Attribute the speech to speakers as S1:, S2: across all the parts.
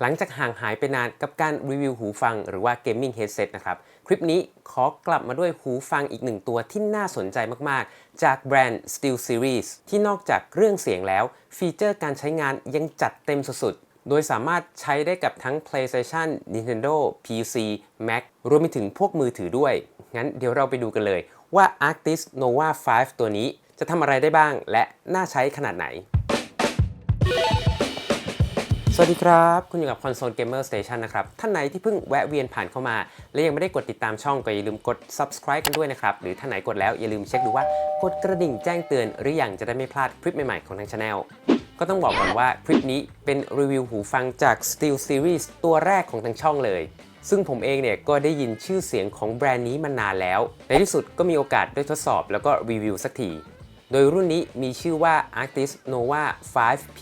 S1: หลังจากห่างหายไปนานกับการรีวิวหูฟังหรือว่า Gaming Headset นะครับ คลิปนี้ขอกลับมาด้วยหูฟังอีกหนึ่งตัวที่น่าสนใจมาก ๆ จากแบรนด์ Steel Series ที่นอกจากเรื่องเสียงแล้ว ฟีเจอร์การใช้งานยังจัดเต็มสุด ๆ โดยสามารถใช้ได้กับทั้ง PlayStation Nintendo PC Mac รวมไปถึงพวกมือถือด้วย งั้นเดี๋ยวเราไปดูกันเลยว่า Arctis Nova 5 ตัวนี้จะทำอะไรได้บ้าง และน่าใช้ขนาดไหน สวัสดีครับ คุณอยู่กับ Console Gamer Station นะครับ ท่านไหนที่เพิ่งแวะเวียนผ่านเข้ามา และยังไม่ได้กดติดตามช่องก็อย่าลืมกด subscribe กันด้วยนะครับ หรือท่านไหนกดแล้วอย่าลืมเช็คดูว่ากดกระดิ่งแจ้งเตือนหรือยังจะได้ไม่พลาดคลิปใหม่ ๆ ของทาง channel ก็ต้องบอกก่อนว่าคลิปนี้เป็นรีวิวหูฟังจาก Steel Series ตัวแรกของทางช่องเลย ซึ่งผมเองเนี่ยก็ได้ยินชื่อเสียงของแบรนด์นี้มานานแล้ว ในที่สุดก็มีโอกาสได้ทดสอบแล้วก็รีวิวสักที โดยรุ่นนี้มีชื่อว่า Arctis Nova 5P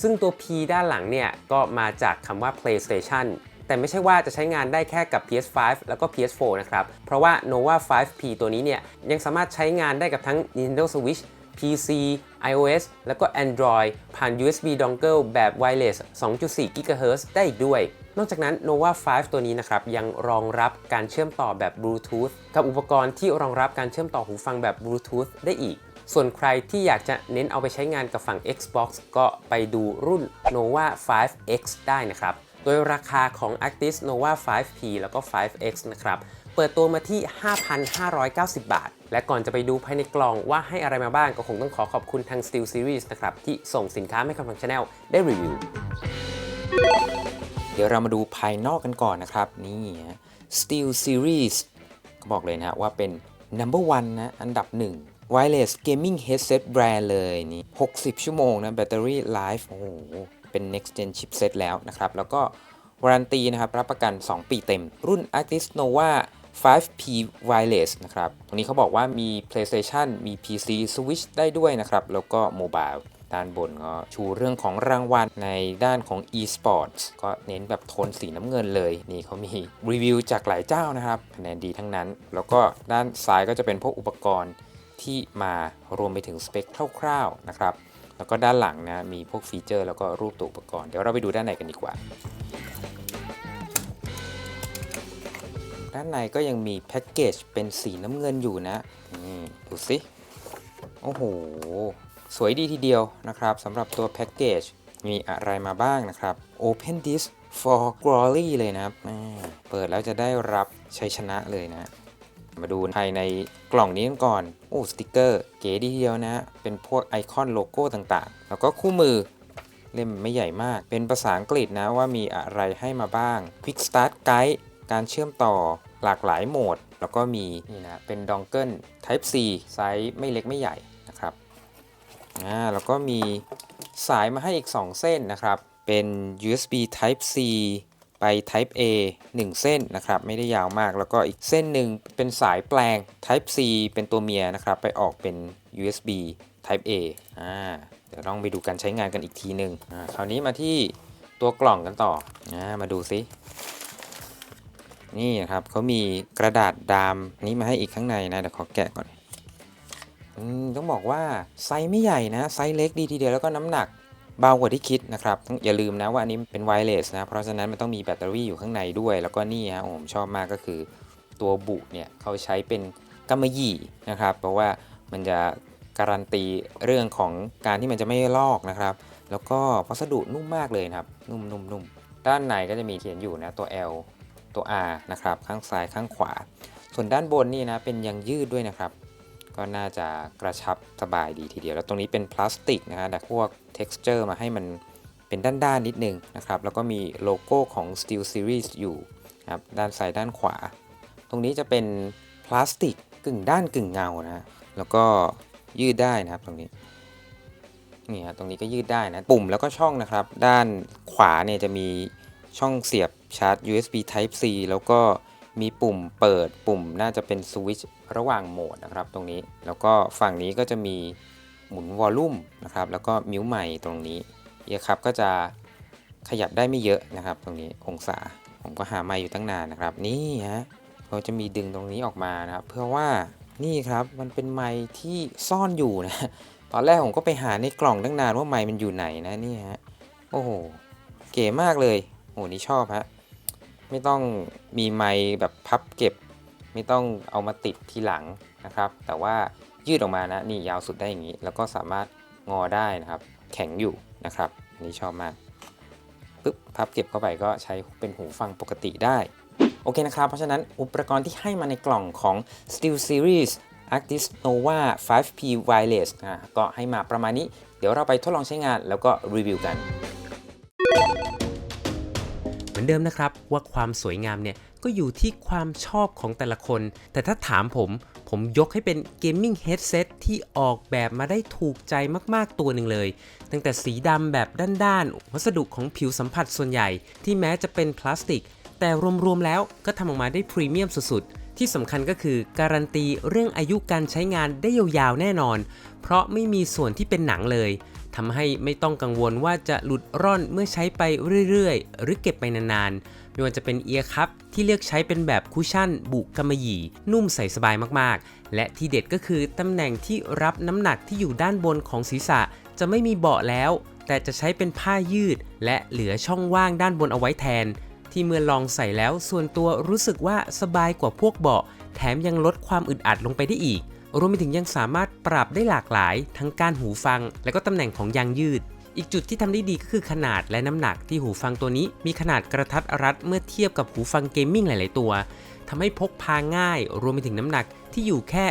S1: ซึ่งตัว P ด้านหลังเนี่ยก็มาจากคำว่า PlayStation แต่ไม่ใช่ว่าจะใช้งานได้แค่กับ PS5 แล้วก็ PS4 นะครับ เพราะว่า Nova 5P ตัวนี้เนี่ยยังสามารถใช้งานได้กับทั้ง Nintendo Switch PC iOS แล้วก็ Android ผ่าน USB dongle แบบ wireless 2.4 GHz ได้อีกด้วย นอกจากนั้น Nova 5 ตัวนี้นะครับ ยังรองรับการเชื่อมต่อแบบ Bluetooth กับอุปกรณ์ที่รองรับการเชื่อมต่อหูฟังแบบ Bluetooth ได้อีก ส่วนใครที่อยากจะเน้นเอาไปใช้งานกับฝั่ง Xbox ก็ไปดูรุ่น Nova 5X ได้นะครับ โดยราคาของ Actis Nova 5P แล้วก็ 5X นะครับ เปิดตัวมาที่ 5,590 บาท และก่อนจะไปดูภายในกล่องว่าให้อะไรมาบ้างก็คงต้องขอขอบคุณทาง Steel Series นะครับ ที่ส่งสินค้าให้กับทาง Channel ได้รีวิว เดี๋ยวเรามาดูภายนอกกันก่อนนะครับ นี่ Steel Series ก็บอกเลยนะว่าเป็น number one นะ อันดับ1 wireless gaming headset brand เลยนี่ 60 ชั่วโมงนะ battery life โอ้โห เป็น next gen chipset แล้วนะครับ แล้วก็วารันตีนะครับ รับประกัน 2 ปีเต็ม รุ่น Arctis Nova 5P wireless นะครับ ตรงนี้เขาบอกว่ามี PlayStation มี PC Switch ได้ด้วยนะครับ แล้วก็ mobile ด้านบนก็ชูเรื่องของรางวัลในด้านของ e-sports ก็เน้นแบบโทนสีน้ำเงินเลย นี่เขามีรีวิวจากหลายเจ้านะครับคะแนนดีทั้งนั้น แล้วก็ด้านซ้ายก็จะเป็นพวกอุปกรณ์ ที่มารวมไปถึงสเปคคร่าวๆนะครับ แล้วก็ด้านหลังนะมีพวกฟีเจอร์แล้วก็รูปตัวอุปกรณ์ เดี๋ยวเราไปดูด้านในกันดีกว่า ด้านในก็ยังมีแพ็กเกจเป็นสีน้ำเงินอยู่นะนี่ดูสิ โอ้โห สวยดีทีเดียวนะครับสำหรับตัวแพ็กเกจมีอะไรมาบ้างนะครับ Open Disk for Glory เลยนะครับ เปิดแล้วจะได้รับชัยชนะเลยนะ มาดูภายในกล่องนี้กันก่อน โอ้สติกเกอร์เก๋ดีทีเดียวนะ เป็นพวกไอคอนโลโก้ต่างๆ แล้วก็คู่มือเล่มไม่ใหญ่มาก เป็นภาษาอังกฤษนะว่ามีอะไรให้มาบ้าง Quick Start Guide การเชื่อมต่อหลากหลายโหมด แล้วก็มีนี่นะเป็นดองเกิล Type C ไซส์ไม่เล็กไม่ใหญ่นะครับอ่าแล้วก็มีสายมาให้อีก 2 เส้นนะครับ เป็น USB Type C ไป Type A 1 เส้นนะครับ ไม่ได้ยาวมาก แล้วก็อีกเส้นหนึ่งเป็นสายแปลง Type C เป็นตัวเมียนะครับ ไปออกเป็น USB Type A อ่า เดี๋ยวลองไปดูการใช้งานกันอีกทีหนึ่งอ่า คราวนี้มาที่ตัวกล่องกันต่อ อ่า มาดูซิ นี่นะครับเขามีกระดาษดามนี้มาให้อีกข้างในนะ เดี๋ยวขอแกะก่อนอืมต้องบอกว่าไซส์ไม่ใหญ่นะ ไซส์เล็กดีทีเดียวแล้วก็น้ำหนัก เบากว่าที่คิดนะครับอย่าลืมนะว่าอันนี้เป็นไวเลสนะ เพราะฉะนั้นมันต้องมีแบตเตอรี่อยู่ข้างในด้วย แล้วก็นี่ฮะผมชอบมากก็คือ ตัวบุเนี่ยเขาใช้เป็นกำมะหยี่นะครับ เพราะว่ามันจะการันตีเรื่องของการที่มันจะไม่ลอกนะครับ แล้วก็วัสดุนุ่มมากเลยครับ นุ่มนุ่มนุ่มด้านในก็จะมีเขียนอยู่นะตัว L ตัว R นะครับ ข้างซ้ายข้างขวา ส่วนด้านบนนี่นะเป็นยางยืดด้วยนะครับ ก็น่าจะกระชับสบายดีทีเดียว แล้วตรงนี้เป็นพลาสติกนะฮะแต่พวก texture มาให้มันเป็นด้านๆนิดนึงนะครับ แล้วก็มีโลโก้ของ Steel Series อยู่ครับด้านซ้ายด้านขวา ตรงนี้จะเป็นพลาสติกกึ่งด้านกึ่งเงานะฮะแล้วก็ยืดได้นะครับตรงนี้นี่ฮะตรงนี้ก็ยืดได้นะ ปุ่มแล้วก็ช่องนะครับ ด้านขวาเนี่ยจะมีช่องเสียบชาร์จ USB Type C แล้วก็ มีปุ่มเปิดปุ่มน่าจะเป็นสวิตช์ระหว่างโหมดนะครับตรงนี้ แล้วก็ฝั่งนี้ก็จะมีหมุนวอลลุ่มนะครับแล้วก็มิวใหม่ตรงนี้เอียครับก็จะขยับได้ไม่เยอะนะครับ ตรงนี้องศาผมก็หาไม้อยู่ตั้งนานนะครับ นี่ฮะเขาจะมีดึงตรงนี้ออกมานะครับ เพื่อว่านี่ครับมันเป็นไม้ที่ซ่อนอยู่นะตอนแรกผมก็ไปหาในกล่องตั้งนานว่าไม้มันอยู่ไหนนะนี่ฮะโอ้โหเก๋มากเลยโอ้นี่ชอบฮะ ไม่ต้องมีไมค์แบบพับเก็บ ไม่ต้องเอามาติดทีหลังนะครับ แต่ว่ายืดออกมานะนี่ยาวสุดได้อย่างนี้ แล้วก็สามารถงอได้นะครับ แข็งอยู่นะครับอันนี้ชอบมากปึ๊บพับเก็บเข้าไปก็ใช้เป็นหูฟังปกติได้โอเคนะครับ เพราะฉะนั้นอุปกรณ์ที่ให้มาในกล่องของ Steel Series Arctis Nova 5P Wireless นะก็ให้มาประมาณนี้ เดี๋ยวเราไปทดลองใช้งานแล้วก็รีวิวกัน
S2: อนเดิมนะครับว่าความสวยงามเนี่ยก็อยู่ที่ความชอบของแต่ละคน แต่ถ้าถามผม ผมยกให้เป็นเกมมิ่งเฮดเซตที่ออกแบบมาได้ถูกใจมากๆตัวหนึ่งเลย ตั้งแต่สีดำแบบด้านๆ วัสดุของผิวสัมผัสส่วนใหญ่ ที่แม้จะเป็นพลาสติก แต่รวมๆแล้วก็ทำออกมาได้พรีเมียมสุดๆ ที่สำคัญก็คือการันตีเรื่องอายุการใช้งานได้ยาวๆแน่นอน เพราะไม่มีส่วนที่เป็นหนังเลยทำให้ไม่ต้องกังวลว่าจะหลุดร่อนเมื่อใช้ไปเรื่อยๆ หรือเก็บไปนานๆ ไม่ว่าจะเป็นเอียร์คัพที่เลือกใช้เป็นแบบคุชชั่น บุกำมะหยี่ นุ่มใส่สบายมากๆ และที่เด็ดก็คือตำแหน่งที่รับน้ำหนักที่อยู่ด้านบนของศีรษะ จะไม่มีเบาะแล้ว แต่จะใช้เป็นผ้ายืด และเหลือช่องว่างด้านบนเอาไว้แทน ที่เมื่อลองใส่แล้วส่วนตัวรู้สึกว่าสบายกว่าพวกเบาะ แถมยังลดความอึดอัดลงไปได้อีก รวมไปถึงยังสามารถปรับได้หลากหลาย ทั้งการหูฟัง และก็ตำแหน่งของยางยืด อีกจุดที่ทำได้ดีก็คือขนาดและน้ำหนักที่หูฟังตัวนี้ มีขนาดกระทัดรัดเมื่อเทียบกับหูฟังเกมมิ่งหลาย ๆ ตัวทำให้พกพาง่าย รวมไปถึงน้ำหนักที่อยู่แค่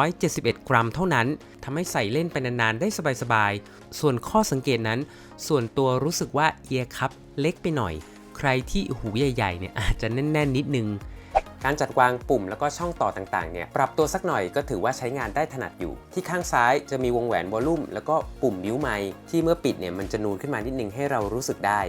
S2: 171 กรัมเท่านั้นทำให้ใส่เล่นไปนานๆ ได้สบายๆ ส่วนข้อสังเกตนั้น ส่วนตัวรู้สึกว่าเอียร์คัพเล็กไปหน่อย ใครที่หูใหญ่ๆเนี่ยอาจจะแน่น ๆ นิดนึง การจัดวางปุ่มแล้วก็ช่องต่อต่างๆเนี่ยปรับตัวสักหน่อยก็ถือว่าใช้งานได้ถนัดอยู่ ที่ข้างซ้ายจะมีวงแหวนวอลลุ่มแล้วก็ปุ่มบิ้วไมค์ที่เมื่อปิดเนี่ยมันจะนูนขึ้นมานิดนึงให้เรารู้สึกได้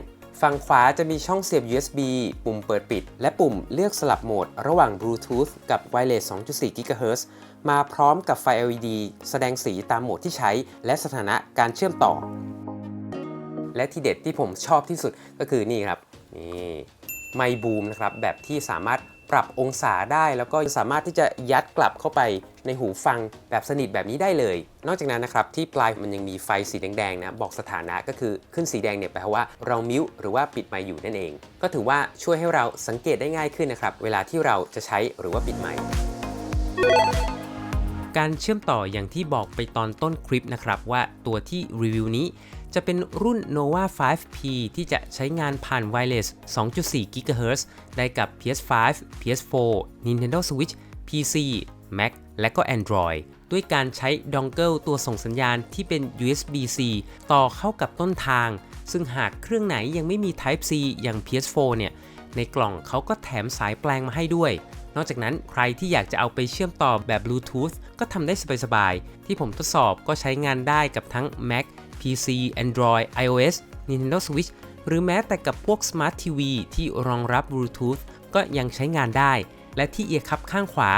S2: ฝั่งขวาจะมีช่องเสียบ USB ปุ่มเปิดปิด และปุ่มเลือกสลับโหมด ระหว่าง Bluetooth กับ Wireless 2.4 GHz มาพร้อมกับไฟ LED แสดงสีตามโหมดที่ใช้ และสถานะการเชื่อมต่อ และที่เด็ดที่ผมชอบที่สุดก็คือนี่ครับ นี่ไมบูมนะครับแบบที่สามารถปรับองศาได้แล้วก็สามารถที่จะยัดกลับเข้าไปในหูฟังแบบสนิทแบบนี้ได้เลย นอกจากนั้นนะครับที่ปลายมันยังมีไฟสีแดงๆนะบอกสถานะก็คือขึ้นสีแดงเนี่ยแปลว่าเรามิวหรือว่าปิดไมค์อยู่นั่นเอง ก็ถือว่าช่วยให้เราสังเกตได้ง่ายขึ้นนะครับเวลาที่เราจะใช้หรือว่าปิดไมค์การเชื่อมต่ออย่างที่บอกไปตอนต้นคลิปนะครับว่าตัวที่รีวิวนี้ จะเป็นรุ่น Nova 5P ที่จะใช้งานผ่าน Wireless 2.4 GHz ได้กับ PS5 PS4 Nintendo Switch PC Mac และก็ Android ด้วยการใช้ดองเกิลตัวส่งสัญญาณที่เป็น USB-C ต่อเข้ากับต้นทาง ซึ่งหากเครื่องไหนยังไม่มี Type C อย่าง PS4 เนี่ย ในกล่องเขาก็แถมสายแปลงมาให้ด้วย นอกจากนั้นใครที่อยากจะเอาไปเชื่อมต่อแบบ Bluetooth ก็ทำได้สบายๆ ที่ผมทดสอบก็ใช้งานได้กับทั้ง Mac PC Android iOS Nintendo Switch หรือแม้แต่กับพวก Smart TV ที่รองรับ Bluetooth ก็ยังใช้งานได้ และที่เอียร์คับข้างขวา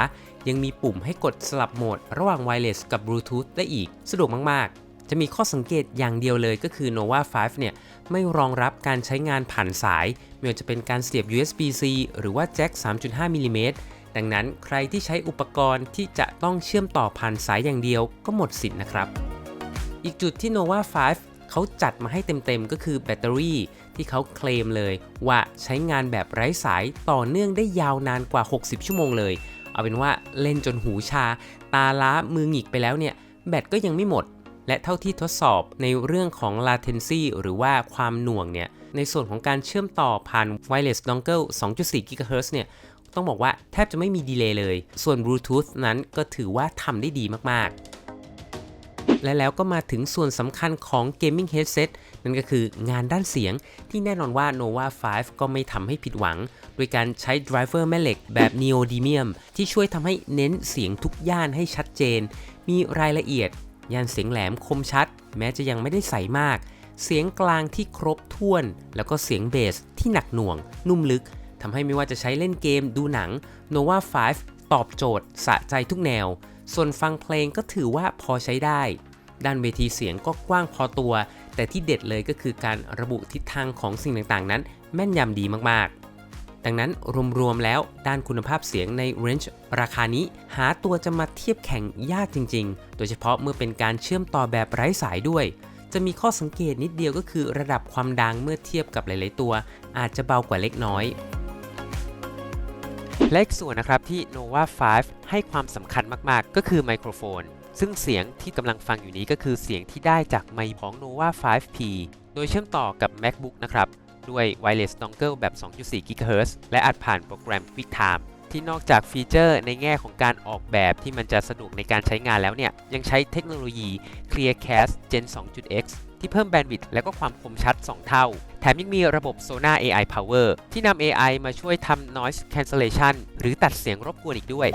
S2: ยังมีปุ่มให้กดสลับโหมด ระหว่าง Wireless กับ Bluetooth ได้อีก สะดวกมาก ๆ จะมีข้อสังเกตอย่างเดียวเลยก็คือ Nova 5 เนี่ย ไม่รองรับการใช้งานผ่านสายไม่ว่าจะเป็นการเสียบ USB-C หรือว่าแจ็ค 3.5มิลลิเมตรดังนั้นใครที่ใช้อุปกรณ์ที่จะต้องเชื่อมต่อผ่านสายอย่างเดียวก็หมดสิทธิ์นะครับ อีกจุดที่ Nova 5 เขาจัดมาให้เต็มๆ ก็คือแบตเตอรี่ที่เขาเคลมเลย ว่าใช้งานแบบไร้สายต่อเนื่องได้ยาวนานกว่า 60 ชั่วโมงเลย เอาเป็นว่าเล่นจนหูชา ตาล้ามือหงิกไปแล้วเนี่ย แบตก็ยังไม่หมด และเท่าที่ทดสอบในเรื่องของ latency หรือว่าความหน่วงเนี่ยในส่วนของการเชื่อมต่อผ่าน wireless dongle 2.4 GHz เนี่ยต้องบอกว่าแทบจะไม่มีดีเลย์เลย ส่วน Bluetooth นั้นก็ถือว่าทำได้ดีมากๆ และแล้วก็มาถึงส่วนสำคัญของ Gaming Headset นั่นก็คืองานด้านเสียงที่แน่นอนว่า Nova 5 ก็ไม่ทำให้ผิดหวัง โดยการใช้ driver แม่เหล็กแบบ Neodymium ที่ช่วยทำให้เน้นเสียงทุกย่านให้ชัดเจน มีรายละเอียด ย่านเสียงแหลมคมชัด แม้จะยังไม่ได้ใสมาก เสียงกลางที่ครบถ้วน แล้วก็เสียงเบสที่หนักหน่วง นุ่มลึกทำให้ไม่ว่าจะใช้เล่นเกมดูหนัง Nova 5 ตอบโจทย์สะใจทุกแนว ส่วนฟังเพลงก็ถือว่าพอใช้ได้ ด้านเวทีเสียงก็กว้างพอตัว แต่ที่เด็ดเลยก็คือการระบุทิศทางของสิ่งต่างๆ นั้นแม่นยำดีมากๆ ดังนั้นรวมๆแล้วด้านคุณภาพเสียงในเรนจ์ราคานี้หาตัวจะมาเทียบแข่งยากจริง ๆ โดยเฉพาะเมื่อเป็นการเชื่อมต่อแบบไร้สายด้วยจะมีข้อสังเกตนิดเดียวก็คือระดับความดังเมื่อเทียบกับหลาย ๆ ตัว อาจจะเบากว่าเล็กน้อย และอีกส่วนนะครับที่ Nova 5 ให้ความสำคัญมากๆ ก็คือไมโครโฟน ซึ่งเสียงที่กำลังฟังอยู่นี้ก็คือเสียงที่ได้จากไมค์ของ Nova 5P โดยเชื่อมต่อกับ MacBook นะครับ ด้วย Wireless Dongle แบบ 2.4 GHz และอัดผ่านโปรแกรม QuickTime ที่นอกจากฟีเจอร์ในแง่ของการออกแบบที่มันจะสะดวกในการใช้งานแล้วเนี่ย ยังใช้เทคโนโลยี Clearcast Gen 2.x ที่เพิ่มแบนด์วิดต์และก็ความคมชัด 2 เท่า แถมยังมีระบบ Sona AI Power ที่นำ AI มาช่วยทำ noise cancellation หรือตัดเสียงรบกวนอีกด้วย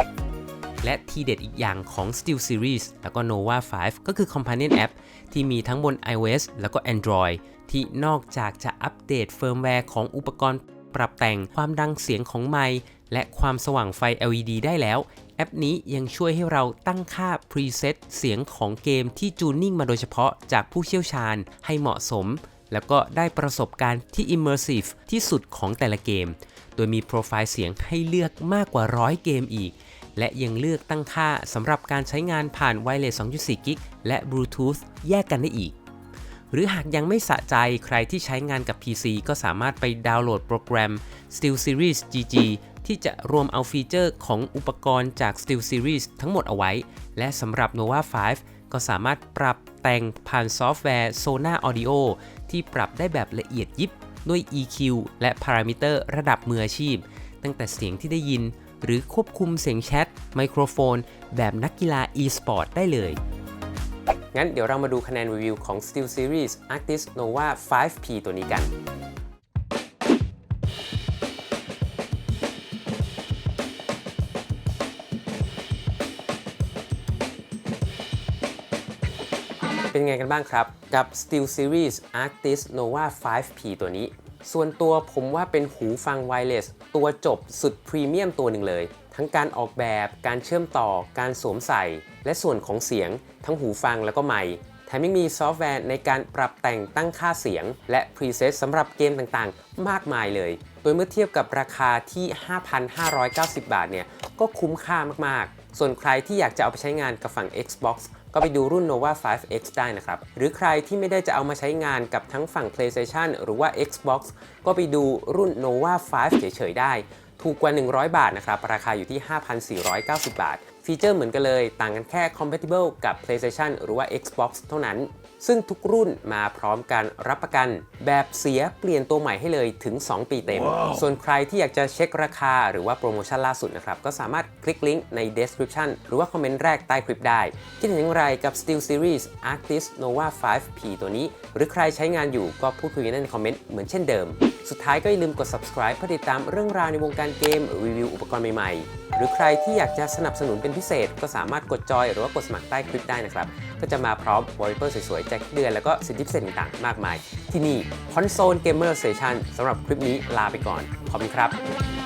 S2: และทีเด็ดอีกอย่างของ Steel Series แล้วก็ Nova 5 ก็คือ Companion App ที่มีทั้งบน iOS แล้วก็ Android ที่นอกจากจะอัปเดตเฟิร์มแวร์ของอุปกรณ์ปรับแต่งความดังเสียงของไมค์และความสว่างไฟ LED ได้แล้ว แอปนี้ยังช่วยให้เราตั้งค่า preset เสียงของเกมที่จูนนิ่งมาโดยเฉพาะจากผู้เชี่ยวชาญให้เหมาะสม แล้วก็ได้ประสบการณ์ที่ immersive ที่สุดของแต่ละเกม โดยมีโปรไฟล์เสียงให้เลือกมากกว่าร้อยเกมอีก และยังเลือกตั้งค่าสำหรับการใช้งานผ่าน Wireless 2.4 กิกและ Bluetooth แยกกันได้อีกหรือหากยังไม่สะใจใครที่ใช้งานกับ PC ก็สามารถไปดาวน์โหลดโปรแกรม Steel Series GG ที่จะรวมเอาฟีเจอร์ของอุปกรณ์จาก Steel Series ทั้งหมดเอาไว้ และสำหรับ Nova 5 ก็สามารถปรับแต่งผ่านซอฟต์แวร์ Sona Audio ที่ปรับได้แบบละเอียดยิบด้วย EQ และพารามิเตอร์ระดับมืออาชีพ ตั้งแต่เสียงที่ได้ยิน หรือควบคุมเสียงแชท ไมโครโฟน แบบนักกีฬา e-sport ได้เลย งั้นเดี๋ยวเรามาดูคะแนนรีวิวของ Steel Series Artist Nova 5P ตัวนี้กัน เป็นไงกันบ้างครับ กับ Steel Series Arctis Nova 5P ตัวนี้ ส่วนตัวผมว่าเป็นหูฟังไวเลสตัวจบสุดพรีเมียมตัวหนึ่งเลย ทั้งการออกแบบ การเชื่อมต่อ การสวมใส่ และส่วนของเสียง ทั้งหูฟังแล้วก็ไมค์แถมยังมีซอฟต์แวร์ในการปรับแต่งตั้งค่าเสียง และพรีเซตสำหรับเกมต่างๆ มากมายเลย โดยเมื่อเทียบกับราคาที่ 5,590 บาทเนี่ย ก็คุ้มค่ามากๆ ส่วนใครที่อยากจะเอาไปใช้งานกับฝั่ง Xbox ก็ไปดูรุ่น Nova 5X ได้นะครับ หรือใครที่ไม่ได้จะเอามาใช้งานกับทั้งฝั่ง PlayStation หรือว่า Xbox ก็ไปดูรุ่น Nova 5 เฉยๆได้ ถูกกว่า 100 บาทนะครับ ราคาอยู่ที่ 5,490 บาท ฟีเจอร์เหมือนกันเลย ต่างกันแค่ compatible กับ PlayStation หรือว่า Xbox เท่านั้น ซึ่งทุกรุ่นมาพร้อมการรับประกัน แบบเสียเปลี่ยนตัวใหม่ให้เลยถึง 2 ปีเต็มส่วนใครที่อยากจะเช็คราคาหรือว่าโปรโมชั่นล่าสุดนะครับ ก็สามารถคลิกลิงก์ใน description หรือว่าคอมเมนต์แรกใต้คลิปได้ คิดเห็นอย่างไรกับ Steel Series Arctis Nova 5P ตัวนี้ หรือใครใช้งานอยู่ก็พูดคุยกันได้ในคอมเมนต์เหมือนเช่นเดิม สุดท้ายก็อย่าลืมกด subscribe เพื่อติดตามเรื่องราวในวงการเกมรีวิวอุปกรณ์ใหม่ๆ หรือใครที่อยากจะสนับสนุนเป็นพิเศษ ก็สามารถกดจอยหรือว่ากดสมัครใต้คลิปได้นะครับ ก็จะมาพร้อมวอลเปอร์สวยๆแจ็คเดือนแล้วก็สิทธิพิเศษต่างๆ มากมาย ที่นี่ Console Gamer Station สำหรับคลิปนี้ลาไปก่อน ขอบคุณครับ